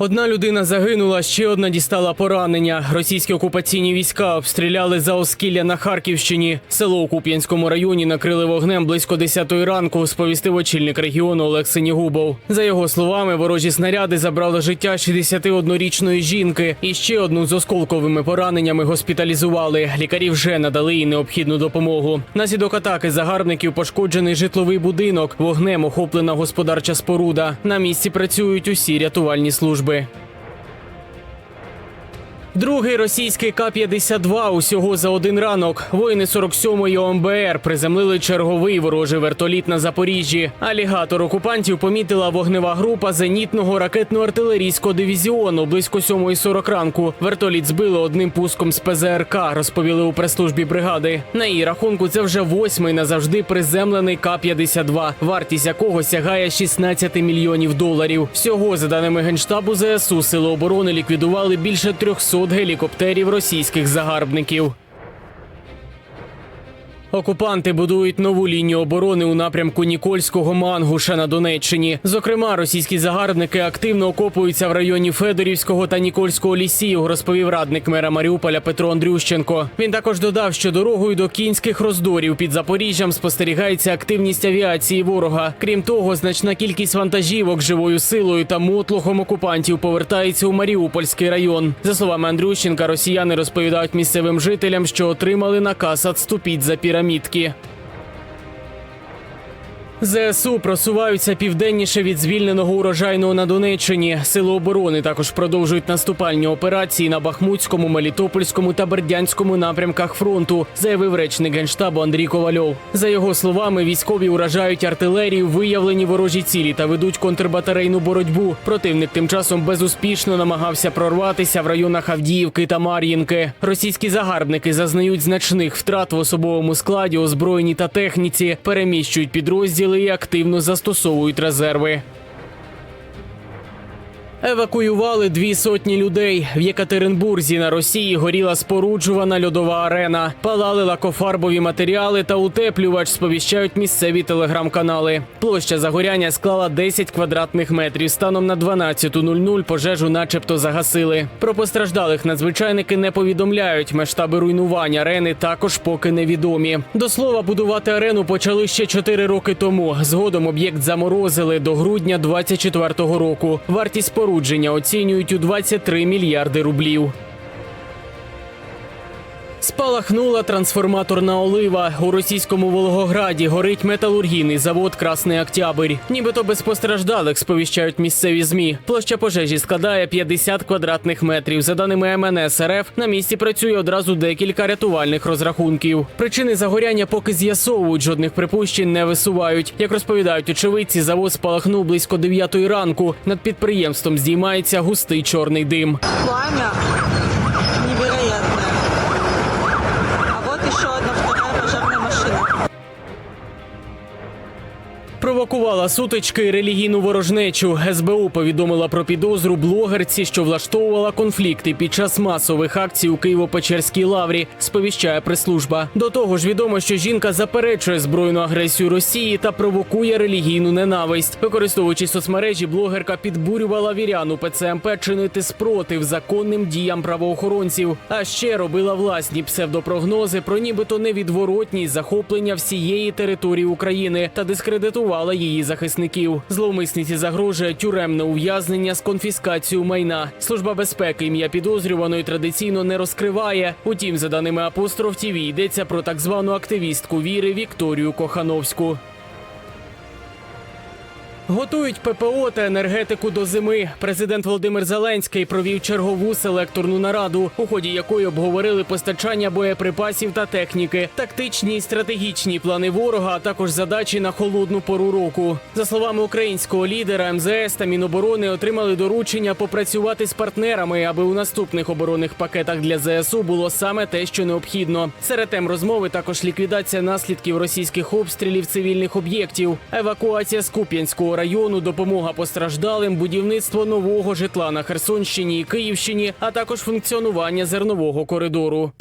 Одна людина загинула, ще одна дістала поранення. Російські окупаційні війська обстріляли за Оскілля на Харківщині. Село у Куп'янському районі накрили вогнем близько 10-ї ранку, сповістив очільник регіону Олег Синігубов. За його словами, ворожі снаряди забрали життя 61-річної жінки і ще одну з осколковими пораненнями госпіталізували. Лікарі вже надали їй необхідну допомогу. Наслідок атаки загарбників пошкоджений житловий будинок. Вогнем охоплена господарча споруда. На місці працюють усі рятувальні служби. би Другий російський К-52 усього за один ранок. Воїни 47-ї ОМБР приземлили черговий ворожий вертоліт на Запоріжжі. Алігатор окупантів помітила вогнева група зенітного ракетно-артилерійського дивізіону близько 7.40 ранку. Вертоліт збили одним пуском з ПЗРК, розповіли у прес-службі бригади. На її рахунку це вже восьмий назавжди приземлений К-52, вартість якого сягає 16 мільйонів доларів. Всього, за даними генштабу ЗСУ, сили оборони ліквідували більше 300 гелікоптерів російських загарбників. Окупанти будують нову лінію оборони у напрямку Нікольського Мангуша на Донеччині. Зокрема, російські загарбники активно окопуються в районі Федорівського та Нікольського лісів, розповів радник мера Маріуполя Петро Андрющенко. Він також додав, що дорогою до кінських роздорів під Запоріжжям спостерігається активність авіації ворога. Крім того, значна кількість вантажівок живою силою та мотлохом окупантів повертається у Маріупольський район. За словами Андрющенка, росіяни розповідають місцевим жителям, що отримали наказ «отступіть за пірамідки. ЗСУ просуваються південніше від звільненого урожайного на Донеччині. Сили оборони також продовжують наступальні операції на Бахмутському, Мелітопольському та Бердянському напрямках фронту, заявив речник генштабу Андрій Ковальов. За його словами, військові уражають артилерію, виявлені ворожі цілі та ведуть контрбатарейну боротьбу. Противник тим часом безуспішно намагався прорватися в районах Авдіївки та Мар'їнки. Російські загарбники зазнають значних втрат в особовому складі, озброєнні та техніці, переміщують підрозділи і активно застосовують резерви. Евакуювали дві сотні людей. В Єкатеринбурзі на Росії горіла споруджувана льодова арена. Палали лакофарбові матеріали та утеплювач, сповіщають місцеві телеграм-канали. Площа загоряння склала 10 квадратних метрів. Станом на 12.00 пожежу начебто загасили. Про постраждалих надзвичайники не повідомляють. Масштаби руйнування арени також поки невідомі. До слова, будувати арену почали ще 4 роки тому. Згодом об'єкт заморозили до грудня 24-го року. Вартість спорудження оцінюють у 23 мільярди рублів. Спалахнула трансформаторна олива. У російському Волгограді горить металургійний завод Красний Октябрь. Нібито без постраждалих сповіщають місцеві змі. Площа пожежі складає 50 квадратних метрів. За даними МНС РФ, на місці працює одразу декілька рятувальних розрахунків. Причини загоряння поки з'ясовують, жодних припущень не висувають. Як розповідають очевидці, завод спалахнув близько 9 ранку. Над підприємством здіймається густий чорний дим. пламя Провокувала сутички і релігійну ворожнечу. СБУ повідомила про підозру блогерці, що влаштовувала конфлікти під час масових акцій у Києво-Печерській лаврі. Сповіщає прес-служба. До того ж, відомо, що жінка заперечує збройну агресію Росії та провокує релігійну ненависть. Використовуючи соцмережі, блогерка підбурювала вірян у ПЦМП чинити спротив законним діям правоохоронців. А ще робила власні псевдопрогнози про нібито невідворотність захоплення всієї території України та дискредитувала її захисників. Зловмисниці загрожує тюремне ув'язнення з конфіскацією майна. Служба безпеки ім'я підозрюваної традиційно не розкриває. Утім, за даними апостроф ТІВІ йдеться про так звану активістку віри Вікторію Кохановську. Готують ППО та енергетику до зими. Президент Володимир Зеленський провів чергову селекторну нараду, у ході якої обговорили постачання боєприпасів та техніки, тактичні і стратегічні плани ворога, а також задачі на холодну пору року. За словами українського лідера, МЗС та Міноборони отримали доручення попрацювати з партнерами, аби у наступних оборонних пакетах для ЗСУ було саме те, що необхідно. Серед тем розмови також ліквідація наслідків російських обстрілів цивільних об'єктів, евакуація з Куп'янського району, допомога постраждалим, будівництво нового житла на Херсонщині і Київщині, а також функціонування зернового коридору.